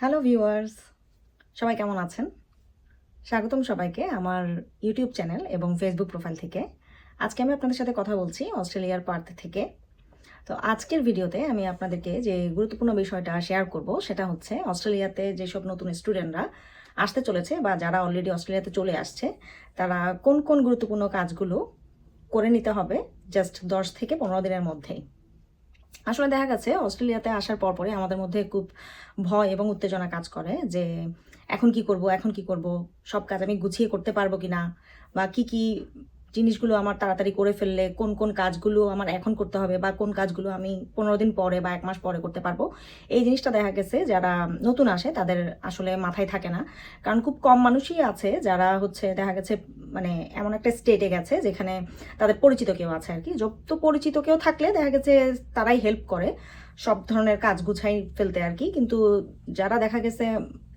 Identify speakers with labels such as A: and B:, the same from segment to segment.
A: Hello viewers সবাই কেমন আছেন? স্বাগতম সবাইকে আমার ইউটিউব চ্যানেল এবং ফেসবুক প্রোফাইল থেকে। আজকে আমি আপনাদের সাথে কথা বলছি অস্ট্রেলিয়ার পার্থ থেকে। তো আজকের ভিডিওতে আমি আপনাদেরকে যে গুরুত্বপূর্ণ বিষয়টা শেয়ার করব, সেটা হচ্ছে অস্ট্রেলিয়াতে যেসব নতুন স্টুডেন্টরা আসতে চলেছে বা যারা অলরেডি অস্ট্রেলিয়াতে চলে আসছে, তারা কোন কোন গুরুত্বপূর্ণ কাজগুলো করে নিতে হবে জাস্ট দশ থেকে পনেরো দিনের মধ্যেই। আসলে দেখা গেছে, অস্ট্রেলিয়াতে আসার পর পরে আমাদের মধ্যে খুব ভয় এবং উত্তেজনা কাজ করে যে এখন কি করব, এখন কি করব, সব কাজ আমি গুছিয়ে করতে পারব কি না বা কি কি জিনিসগুলো আমার তাড়াতাড়ি করে ফেললে, কোন কোন কাজগুলো আমার এখন করতে হবে বা কোন কাজগুলো আমি পনেরো দিন পরে বা এক মাস পরে করতে পারব, এই জিনিসটা দেখা গেছে যারা নতুন আসে তাদের আসলে মাথায় থাকে না। কারণ খুব কম মানুষই আছে যারা হচ্ছে দেখা গেছে মানে এমন একটা স্টেটে গেছে যেখানে তাদের পরিচিত কেউ আছে আর কি। যত পরিচিত কেউ থাকলে দেখা গেছে তারাই হেল্প করে সব ধরনের কাজ গুছাই ফেলতে আর কি। কিন্তু যারা দেখা গেছে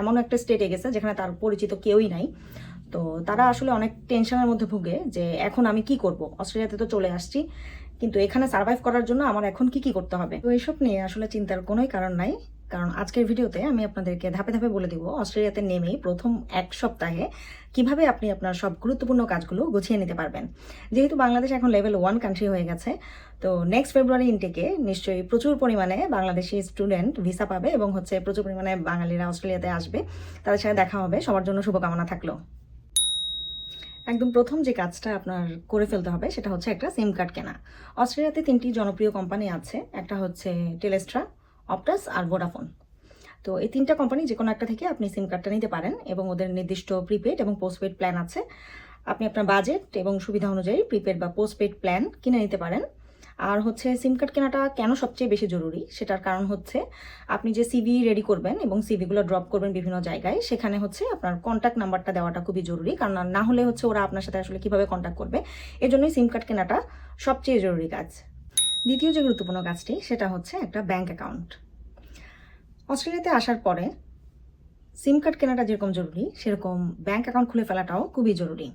A: এমন একটা স্টেটে গেছে যেখানে তার পরিচিত কেউই নাই তো তারা আসলে অনেক টেনশনের মধ্যে ভুগে যে এখন আমি কি করব? অস্ট্রেলিয়াতে তো চলে আসছি। কিন্তু এখানে সার্ভাইভ করার জন্য আমার এখন কি কি করতে হবে? তো এইসব নিয়ে আসলে চিন্তার কোনোই কারণ নাই। কারণ আজকের ভিডিওতে আমি আপনাদেরকে ধাপে ধাপে বলে দিব অস্ট্রেলিয়াতে নেমেই প্রথম এক সপ্তাহে কীভাবে আপনি আপনার সব গুরুত্বপূর্ণ কাজগুলো গুছিয়ে নিতে পারবেন। যেহেতু বাংলাদেশ এখন লেভেল ওয়ান কান্ট্রি হয়ে গেছে, তো নেক্সট ফেব্রুয়ারি ইনটেকে নিশ্চয়ই প্রচুর পরিমাণে বাংলাদেশি স্টুডেন্ট ভিসা পাবে এবং হচ্ছে প্রচুর পরিমাণে বাঙালিরা অস্ট্রেলিয়াতে আসবে। তাদের সাথে দেখা হবে। সবার জন্য শুভকামনা থাকল। একদম প্রথম যে কাজটা আপনার করে ফেলতে হবে সেটা হচ্ছে একটা সিম কার্ড কেনা। অস্ট্রেলিয়াতে তিনটি জনপ্রিয় কোম্পানি আছে, একটা হচ্ছে টেলেস্ট্রা অপটাস আর ভোডাফোন তো এই তিনটা কোম্পানি যে কোনো একটা থেকে আপনি সিম কার্ডটা নিতে পারেন এবং ওদের নির্দিষ্ট প্রিপেড এবং পোস্টপেড প্ল্যান আছে। আপনি আপনার বাজেট এবং সুবিধা অনুযায়ী প্রিপেড বা পোস্টপেড প্ল্যান কিনে নিতে পারেন। আর হচ্ছে সিম কার্ড কেনাটা কেন সবচেয়ে বেশি জরুরি? সেটার কারণ হচ্ছে আপনি যে সিভি রেডি করবেন এবং সিভিগুলো ড্রপ করবেন বিভিন্ন জায়গায়, সেখানে হচ্ছে আপনার কন্ট্যাক্ট নাম্বারটা দেওয়াটা খুবই জরুরি। কারণ না হলে হচ্ছে ওরা আপনার সাথে আসলে কীভাবে কন্ট্যাক্ট করবে? এজন্যই সিম কার্ড কেনাটা সবচেয়ে জরুরি কাজ। দ্বিতীয় যে গুরুত্বপূর্ণ কাজটি, সেটা হচ্ছে একটা ব্যাংক অ্যাকাউন্ট অস্ট্রেলিয়াতে আসার পরে সিম কার্ড কেনাটা যেরকম জরুরি, সেরকম ব্যাংক অ্যাকাউন্ট খুলে ফেলাটাও খুবই জরুরি।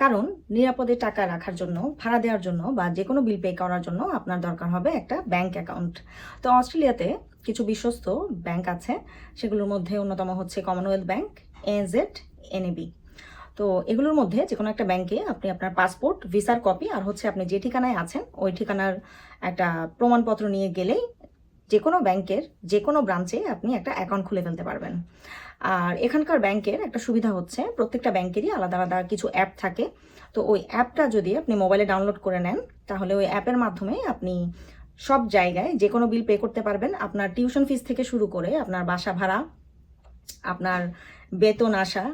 A: কারণ নিরাপদে টাকা রাখার জন্য, ভাড়া দেওয়ার জন্য বা যে কোনো বিল পে করার জন্য আপনার দরকার হবে একটা ব্যাংক অ্যাকাউন্ট তো অস্ট্রেলিয়াতে কিছু বিশ্বস্ত ব্যাংক আছে, সেগুলোর মধ্যে অন্যতম হচ্ছে কমনওয়েলথ ব্যাংক এজেড এনএবি তো এগুলোর মধ্যে যে কোনো একটা ব্যাংকে আপনি আপনার পাসপোর্ট ভিসার কপি আর হচ্ছে আপনি যে ঠিকানায় আছেন, ওই ঠিকানার একটা প্রমাণপত্র নিয়ে গেলেই যে কোনো ব্যাংকের যে কোনো ব্রাঞ্চে আপনি একটা অ্যাকাউন্ট খুলে ফেলতে পারবেন। আর এখানকার ব্যাংকের একটা সুবিধা হচ্ছে, প্রত্যেকটা ব্যাংকেরই আলাদা আলাদা কিছু অ্যাপ থাকে। তো ওই অ্যাপটা যদি আপনি মোবাইলে ডাউনলোড করে নেন, তাহলে ওই অ্যাপের মাধ্যমে আপনি সব জায়গায় যে কোনো বিল পে করতে পারবেন। আপনার টিউশন ফিস থেকে শুরু করে আপনার বাসা ভাড়া, আপনার বেতন আসা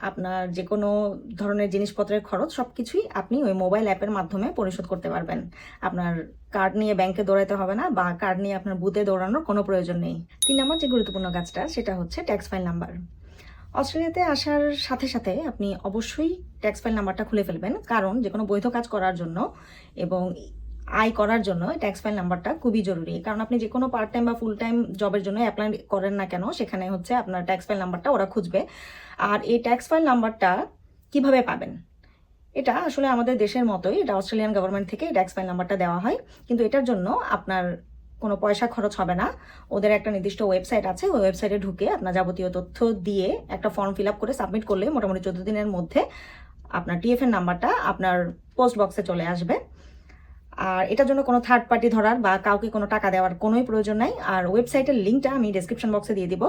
A: আপনার যে কোনো ধরনের জিনিসপত্রের খরচ সব কিছুই আপনি ওই মোবাইল অ্যাপের মাধ্যমে পরিশোধ করতে পারবেন। আপনার কার্ড নিয়ে ব্যাংকে দৌড়াতে হবে না বা কার্ড নিয়ে আপনার বুথে দৌড়ানোর কোনো প্রয়োজন নেই। তিন নম্বর যে গুরুত্বপূর্ণ কাজটা সেটা হচ্ছে ট্যাক্স ফাইল নাম্বার। অস্ট্রেলিয়াতে আসার সাথে সাথে আপনি অবশ্যই ট্যাক্স ফাইল নাম্বারটা খুলে ফেলবেন। কারণ যে কোনো বৈধ কাজ করার জন্য এবং আয় করার জন্য ট্যাক্স ফাইল নাম্বারটা খুবই জরুরি। কারণ আপনি যে কোনো পার্ট টাইম বা ফুল টাইম জবের জন্য অ্যাপ্লাই করেন না কেন, সেখানে হচ্ছে আপনার ট্যাক্স ফাইল নাম্বারটা ওরা খুঁজবে। আর এই ট্যাক্স ফাইল নাম্বারটা কীভাবে পাবেন? এটা আসলে আমাদের দেশের মতোই, এটা অস্ট্রেলিয়ান গভর্নমেন্ট থেকে ট্যাক্স ফাইল নাম্বারটা দেওয়া হয়। কিন্তু এটার জন্য আপনার কোনো পয়সা খরচ হবে না। ওদের একটা নির্দিষ্ট ওয়েবসাইট আছে, ওই ওয়েবসাইটে ঢুকে আপনার যাবতীয় তথ্য দিয়ে একটা ফর্ম ফিল আপ করে সাবমিট করলে মোটামুটি চোদ্দ দিনের মধ্যে আপনার টিএফএন নাম্বারটা আপনার পোস্ট বক্সে চলে আসবে। আর এটার জন্য কোনো থার্ড পার্টি ধরার বা কাউকে কোনো টাকা দেওয়ার কোনোই প্রয়োজন নাই। আর ওয়েবসাইটের লিঙ্কটা আমি ডিসক্রিপশন বক্সে দিয়ে দিব।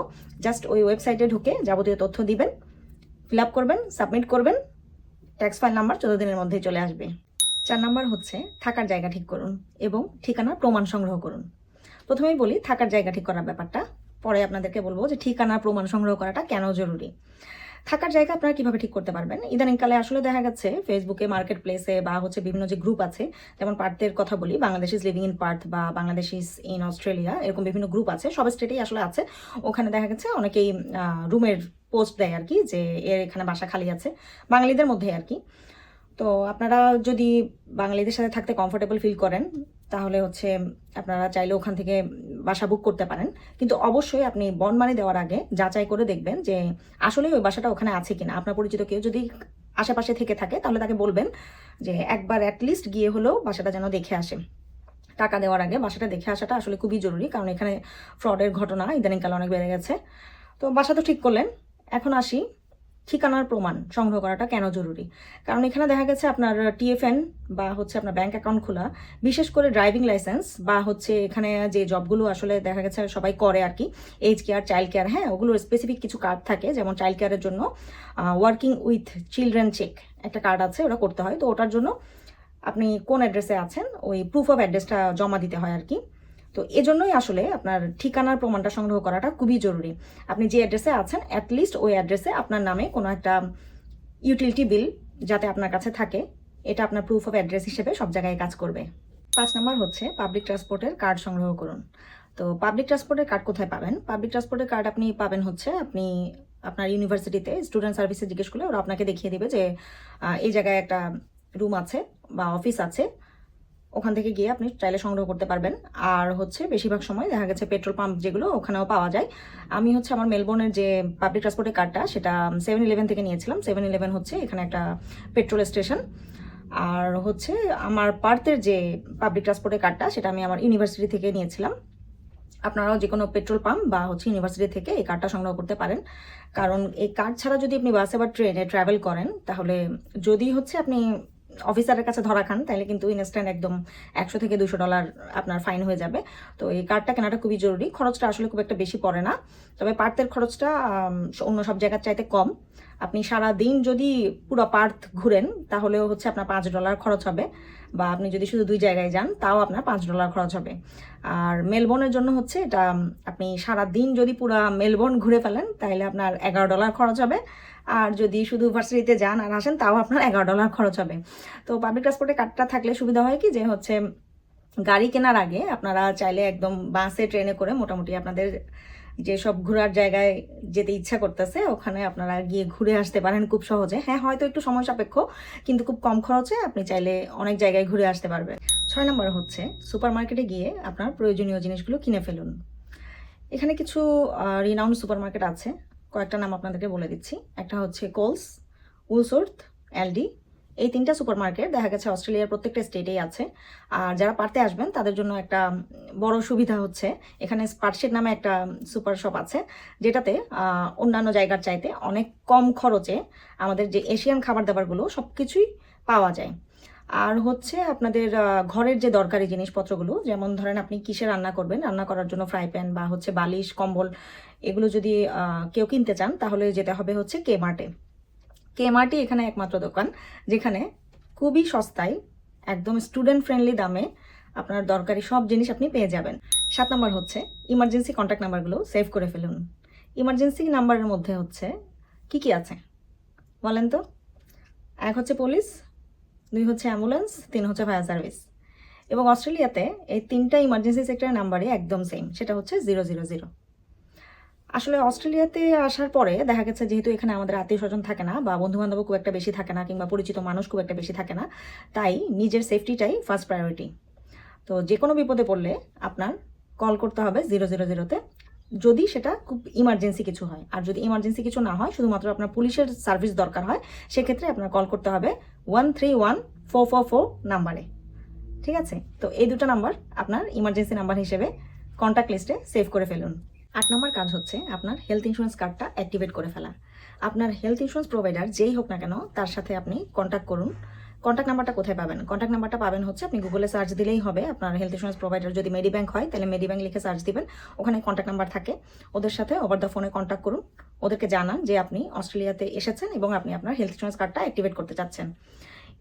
A: জাস্ট ওই ওয়েবসাইটে ঢুকে যাবতীয় তথ্য দিবেন ফিল আপ করবেন সাবমিট করবেন ট্যাক্স ফাইল নাম্বার চোদ্দ দিনের মধ্যেই চলে আসবে। চার নাম্বার হচ্ছে থাকার জায়গা ঠিক করুন এবং ঠিকানার প্রমাণ সংগ্রহ করুন। প্রথমেই বলি থাকার জায়গা ঠিক করার ব্যাপারটা, পরে আপনাদেরকে বলব যে ঠিকানার প্রমাণ সংগ্রহ করাটা কেন জরুরি। থাকার জায়গা আপনারা কীভাবে ঠিক করতে পারবেন? ইদানিংকালে আসলে দেখা গেছে ফেসবুকে মার্কেট প্লেসে বা হচ্ছে বিভিন্ন যে গ্রুপ আছে, যেমন পার্থের কথা বলি Bangladesh is living in Perth বা বাংলাদেশ ইজ ইন অস্ট্রেলিয়া এরকম বিভিন্ন গ্রুপ আছে, সব স্টেটেই আসলে আছে। ওখানে দেখা গেছে অনেকেই রুমের পোস্ট দেয় আর কি যে এর এখানে বাসা খালি আছে, বাঙালিদের মধ্যে আর কি তো আপনারা যদি বাঙালিদের সাথে থাকতে কমফোর্টেবল ফিল করেন তাহলে হচ্ছে আপনারা চাইলে ওখান থেকে বাসা বুক করতে পারেন। কিন্তু অবশ্যই আপনি বন মানি দেওয়ার আগে যাচাই করে দেখবেন যে আসলে ওই বাসাটা ওখানে আছে কিনা। আপনার পরিচিত কেউ যদি আশেপাশে থেকে থাকে, তাহলে তাকে বলবেন যে একবার অ্যাটলিস্ট গিয়ে হলেও বাসাটা যেন দেখে আসে। টাকা দেওয়ার আগে বাসাটা দেখে আসাটা আসলে খুবই জরুরি, কারণ এখানে ফ্রডের ঘটনা ইদানিংকালে অনেক বেড়ে গেছে। তো বাসা তো ঠিক করলেন। এখন আসি ঠিকানার প্রমাণ সংগ্রহ করাটা কেন জরুরি? কারণ এখানে দেখা গেছে আপনার টিএফএন বা হচ্ছে আপনার ব্যাংক অ্যাকাউন্ট খোলা, বিশেষ করে ড্রাইভিং লাইসেন্স বা হচ্ছে এখানে যে জবগুলো আসলে দেখা গেছে সবাই করে আর কি এইজ কেয়ার, চাইল্ড কেয়ার হ্যাঁ ওগুলোর স্পেসিফিক কিছু কার্ড থাকে, যেমন চাইল্ড কেয়ারের জন্য ওয়ার্কিং উইথ চিলড্রেন চেক একটা কার্ড আছে, ওটা করতে হয়। তো ওটার জন্য আপনি কোন অ্যাড্রেসে আছেন, ওই প্রুফ অফ অ্যাড্রেসটা জমা দিতে হয় আর কি তো এজন্যই আসলে আপনার ঠিকানার প্রমাণটা সংগ্রহ করাটা খুবই জরুরি। আপনি যে অ্যাড্রেসে আছেন অ্যাটলিস্ট ওই অ্যাড্রেসে আপনার নামে কোনো একটা ইউটিলিটি বিল যাতে আপনার কাছে থাকে, এটা আপনার প্রুফ অফ অ্যাড্রেস হিসেবে সব জায়গায় কাজ করবে। পাঁচ নাম্বার হচ্ছে পাবলিক ট্রান্সপোর্টের কার্ড সংগ্রহ করুন। তো পাবলিক ট্রান্সপোর্টের কার্ড কোথায় পাবেন? পাবলিক ট্রান্সপোর্টের কার্ড আপনি পাবেন হচ্ছে আপনি আপনার ইউনিভার্সিটিতে স্টুডেন্ট সার্ভিসে জিজ্ঞেস করলে ওরা আপনাকে দেখিয়ে দেবে যে এই জায়গায় একটা রুম আছে বা অফিস আছে। ওখান থেকে গিয়ে আপনি চাইলে সংগ্রহ করতে পারবেন। আর হচ্ছে বেশিরভাগ সময় দেখা গেছে পেট্রোল পাম্প যেগুলো, ওখানেও পাওয়া যায়। আমি হচ্ছে আমার মেলবোর্নের যে পাবলিক ট্রান্সপোর্টের কার্ডটা সেটা সেভেন ইলেভেন থেকে নিয়েছিলাম। সেভেন ইলেভেন হচ্ছে এখানে একটা পেট্রোল স্টেশন আর হচ্ছে আমার পার্থের যে পাবলিক ট্রান্সপোর্টের কার্ডটা সেটা আমি আমার ইউনিভার্সিটি থেকে নিয়েছিলাম। আপনারাও যে কোনো পেট্রোল পাম্প বা হচ্ছে ইউনিভার্সিটি থেকে এই কার্ডটা সংগ্রহ করতে পারেন। কারণ এই কার্ড ছাড়া যদি আপনি বাসে বা ট্রেনে ট্রাভেল করেন, তাহলে যদি হচ্ছে আপনি অফিসারের কাছে ধরা খান তাহলে কিন্তু ইনস্ট্যান্ট একদম একশো থেকে দুশো ডলার আপনার ফাইন হয়ে যাবে। তো এই কার্ডটা কেনাটা খুবই জরুরি। খরচটা আসলে খুব একটা বেশি পড়ে না। তবে পার্থের খরচটা অন্য সব জায়গার চাইতে কম। আপনি সারা দিন যদি পুরো পার্থ ঘুরেন, তাহলেও হচ্ছে আপনার পাঁচ ডলার খরচ হবে। বা আপনি যদি শুধু দুই জায়গায় যান, তাও আপনার পাঁচ ডলার খরচ হবে। আর মেলবোর্নের জন্য হচ্ছে এটা আপনি সারা দিন যদি পুরো মেলবোর্ন ঘুরে ফেলেন তাহলে আপনার এগারো ডলার খরচ হবে। আর যদি শুধু ভার্সিটিতে যান আর আসেন, তাও আপনার এগারো ডলার খরচ হবে। তো পাবলিক ট্রান্সপোর্টে কার্ডটা থাকলে সুবিধা হয় কি? যে হচ্ছে গাড়ি কেনার আগে আপনারা চাইলে একদম বাসে, ট্রেনে করে মোটামুটি আপনাদের যেসব ঘোরার জায়গায় যেতে ইচ্ছা করতেছে, ওখানে আপনারা গিয়ে ঘুরে আসতে পারেন খুব সহজে। হ্যাঁ হয়তো একটু সময় সাপেক্ষ, কিন্তু খুব কম খরচে আপনি চাইলে অনেক জায়গায় ঘুরে আসতে পারবেন। ছয় নম্বর হচ্ছে সুপার মার্কেটে গিয়ে আপনার প্রয়োজনীয় জিনিসগুলো কিনে ফেলুন। এখানে কিছু রিনাউন্ড সুপার মার্কেট আছে। কয়েকটা নাম আপনাদেরকে বলে দিচ্ছি। একটা হচ্ছে কোলস উলসোর্থ এলডি। এই তিনটা সুপার মার্কেট দেখা গেছে অস্ট্রেলিয়ার প্রত্যেকটা স্টেটেই আছে। আর যারা পারতে আসবেন, তাদের জন্য একটা বড় সুবিধা হচ্ছে, এখানে স্পার্টশেড নামে একটা সুপার শপ আছে, যেটাতে অন্যান্য জায়গার চাইতে অনেক কম খরচে আমাদের যে এশিয়ান খাবার দাবারগুলো সব কিছুই পাওয়া যায়। আর হচ্ছে আপনাদের ঘরের যে দরকারি জিনিসপত্রগুলো, যেমন ধরেন আপনি কিসে রান্না করবেন, রান্না করার জন্য ফ্রাই প্যান বা হচ্ছে বালিশ, কম্বল, এগুলো যদি কেউ কিনতে চান, তাহলে যেতে হবে হচ্ছে কে মার্টে কে মার্টই এখানে একমাত্র দোকান, যেখানে খুবই সস্তায়, একদম স্টুডেন্ট ফ্রেন্ডলি দামে আপনার দরকারি সব জিনিস আপনি পেয়ে যাবেন। সাত নম্বর হচ্ছে ইমার্জেন্সি কন্ট্যাক্ট নাম্বারগুলো সেভ করে ফেলুন। ইমার্জেন্সি নাম্বারের মধ্যে হচ্ছে, কি কি আছে? বলেন তো। এক হচ্ছে পুলিশ দুই হচ্ছে অ্যাম্বুলেন্স তিন হচ্ছে ফায়ার সার্ভিস এবং অস্ট্রেলিয়াতে এই তিনটা ইমার্জেন্সি সেক্টরের নাম্বারই একদম সেম সেটা হচ্ছে জিরো জিরো জিরো আসলে অস্ট্রেলিয়াতে আসার পরে দেখা গেছে যেহেতু এখানে আমাদের আত্মীয় স্বজন থাকে না বা বন্ধু বান্ধব খুব একটা বেশি থাকে না কিংবা পরিচিত মানুষ খুব একটা বেশি থাকে না, তাই নিজের সেফটিটাই ফার্স্ট প্রায়োরিটি তো যে কোনো বিপদে পড়লে আপনার কল করতে হবে জিরো জিরো জিরোতে যদি সেটা খুব ইমার্জেন্সি কিছু হয়। আর যদি ইমার্জেন্সি কিছু না হয়, শুধুমাত্র আপনার পুলিশের সার্ভিস দরকার হয়, সেক্ষেত্রে আপনার কল করতে হবে one three one four four four নাম্বারে ঠিক আছে? তো এই দুটো নাম্বার আপনার ইমার্জেন্সি নাম্বার হিসেবে কন্ট্যাক্ট লিস্টে সেভ করে ফেলুন। আট নম্বর কাজ হচ্ছে আপনার হেলথ ইন্স্যুরেন্স কার্ডটা অ্যাক্টিভেট করে ফেলা। আপনার হেলথ ইন্স্যুরেন্স প্রোভাইডার যেই হোক না কেন, তার সাথে আপনি কন্ট্যাক্ট করুন। কন্ট্যাক্ট নাম্বারটা কোথায় পাবেন? কন্ট্যাক্ট নাম্বারটা পাবেন হচ্ছে, আপনি গুগলে সার্চ দিলেই হবে। আপনার হেলথ ইন্স্যুরেন্স প্রোভাইডার যদি মেডিব্যাংক হয়, তাহলে মেডিব্যাংক লিখে সার্চ দিবেন। ওখানে কন্ট্যাক্ট নাম্বার থাকে। ওদের সাথে ওভার দ্য ফোনে কন্ট্যাক্ট করুন। ওদেরকে জানান যে আপনি অস্ট্রেলিয়াতে এসেছেন এবং আপনি আপনার হেলথ ইন্স্যুরেন্স কার্ডটা অ্যাক্টিভেট করতে চাচ্ছেন।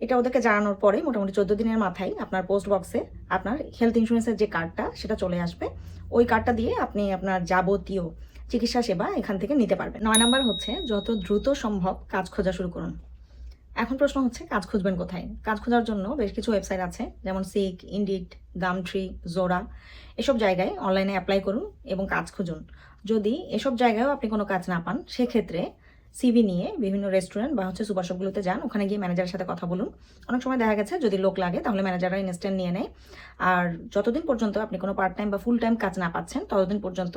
A: এটা ওদেরকে জানানোর পরে মোটামুটি চোদ্দ দিনের মাথায় আপনার পোস্ট বক্সে আপনার হেলথ ইন্স্যুরেন্সের যে কার্ডটা সেটা চলে আসবে। ওই কার্ডটা দিয়ে আপনি আপনার যাবতীয় চিকিৎসা সেবা এখান থেকে নিতে পারবেন। নয় নাম্বার হচ্ছে, যত দ্রুত সম্ভব কাজ খোঁজা শুরু করুন। এখন প্রশ্ন হচ্ছে, কাজ খুঁজবেন কোথায়? কাজ খোঁজার জন্য বেশ কিছু ওয়েবসাইট আছে, যেমন সিক ইন্ডিট গামট্রি জোরা এসব জায়গায় অনলাইনে অ্যাপ্লাই করুন এবং কাজ খুঁজুন। যদি এসব জায়গায়ও আপনি কোনো কাজ না পান, সেক্ষেত্রে সিভি নিয়ে বিভিন্ন রেস্টুরেন্ট বা হচ্ছে সুপার শপগুলোতে যান, ওখানে গিয়ে ম্যানেজারের সাথে কথা বলুন। অনেক সময় দেখা গেছে, যদি লোক লাগে, তাহলে ম্যানেজাররা ইনস্ট্যান্ট নিয়ে নেয়। আর যতদিন পর্যন্ত আপনি কোনো পার্ট টাইম বা ফুল টাইম কাজ না পাচ্ছেন, ততদিন পর্যন্ত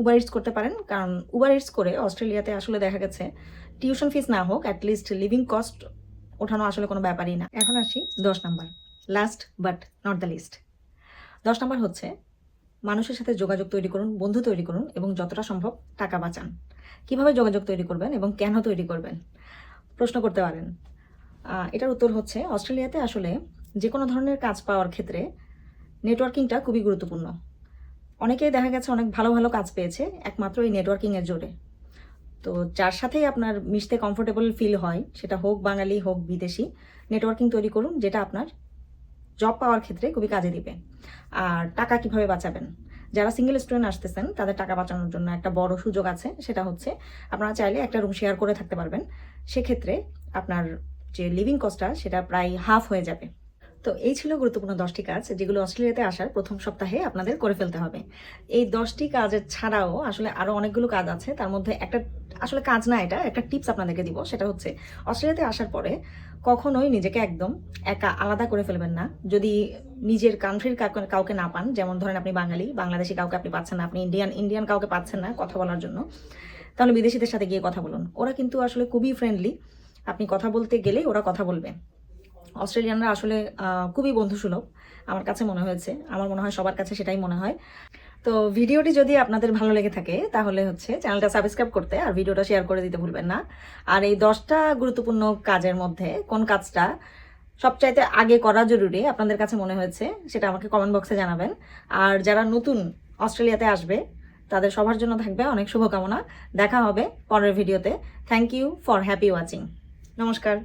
A: উবার ইটস করতে পারেন। কারণ উবার ইটস করে অস্ট্রেলিয়াতে আসলে দেখা গেছে টিউশন ফিস না হোক অ্যাটলিস্ট লিভিং কস্ট ওঠানো আসলে কোনো ব্যাপারই না। এখন আসি দশ number last but not the list দশ নাম্বার হচ্ছে, মানুষের সাথে যোগাযোগ তৈরি করুন, বন্ধু তৈরি করুন এবং যতটা সম্ভব টাকা বাঁচান। কীভাবে যোগাযোগ তৈরি করবেন এবং কেন তৈরি করবেন? প্রশ্ন করতে পারেন। এটার উত্তর হচ্ছে, অস্ট্রেলিয়াতে আসলে যে কোনো ধরনের কাজ পাওয়ার ক্ষেত্রে নেটওয়ার্কিংটা খুবই গুরুত্বপূর্ণ। অনেকেই দেখা গেছে অনেক ভালো ভালো কাজ পেয়েছে, একমাত্র এই নেটওয়ার্কিংয়ের জোরে। তো যার সাথেই আপনার মিশতে কমফোর্টেবল ফিল হয়, সেটা হোক বাঙালি হোক বিদেশি নেটওয়ার্কিং তৈরি করুন, যেটা আপনার জব পাওয়ার ক্ষেত্রে খুবই কাজে দিবে। আর টাকা কীভাবে বাঁচাবেন? যারা সিঙ্গেল স্টুডেন্ট আসতেছেন, তাদের টাকা বাঁচানোর জন্য একটা বড় সুযোগ আছে, সেটা হচ্ছে আপনারা চাইলে একটা রুম শেয়ার করে থাকতে পারবেন। সেক্ষেত্রে আপনার যে লিভিং কস্টটা সেটা প্রায় হাফ হয়ে যাবে। তো এই ছিল গুরুত্বপূর্ণ দশটি কাজ, যেগুলো অস্ট্রেলিয়াতে আসার প্রথম সপ্তাহে আপনাদের করে ফেলতে হবে। এই দশটি কাজের ছাড়াও আসলে আরও অনেকগুলো কাজ আছে, তার মধ্যে একটা আসলে কাজ না এটা, একটা টিপস আপনাদেরকে দিব, সেটা হচ্ছে অস্ট্রেলিয়াতে আসার পরে কখনোই নিজেকে একদম একা, আলাদা করে ফেলবেন না। যদি নিজের কান্ট্রির কাউকে না পান, যেমন ধরেন আপনি বাঙালি, বাংলাদেশি কাউকে আপনি পাচ্ছেন না, আপনি ইন্ডিয়ান ইন্ডিয়ান কাউকে পাচ্ছেন না কথা বলার জন্য, তাহলে বিদেশিদের সাথে গিয়ে কথা বলুন। ওরা কিন্তু আসলে খুবই ফ্রেন্ডলি আপনি কথা বলতে গেলেই ওরা কথা বলবে। অস্ট্রেলিয়ানরা আসলে খুবই বন্ধুসুলভ, আমার কাছে মনে হয়েছে। আমার মনে হয় সবার কাছে সেটাই মনে হয়। তো ভিডিওটি যদি আপনাদের ভালো লেগে থাকে, তাহলে হচ্ছে চ্যানেলটা সাবস্ক্রাইব করতে আর ভিডিওটা শেয়ার করে দিতে ভুলবেন না। আর এই দশটা গুরুত্বপূর্ণ কাজের মধ্যে কোন কাজটা সবচাইতে আগে করা জরুরি আপনাদের কাছে মনে হয়েছে, সেটা আমাকে কমেন্ট বক্সে জানাবেন। আর যারা নতুন অস্ট্রেলিয়াতে আসবে, তাদের সবার জন্য থাকবে অনেক শুভকামনা। দেখা হবে পরের ভিডিওতে। Thank you for happy watching নমস্কার।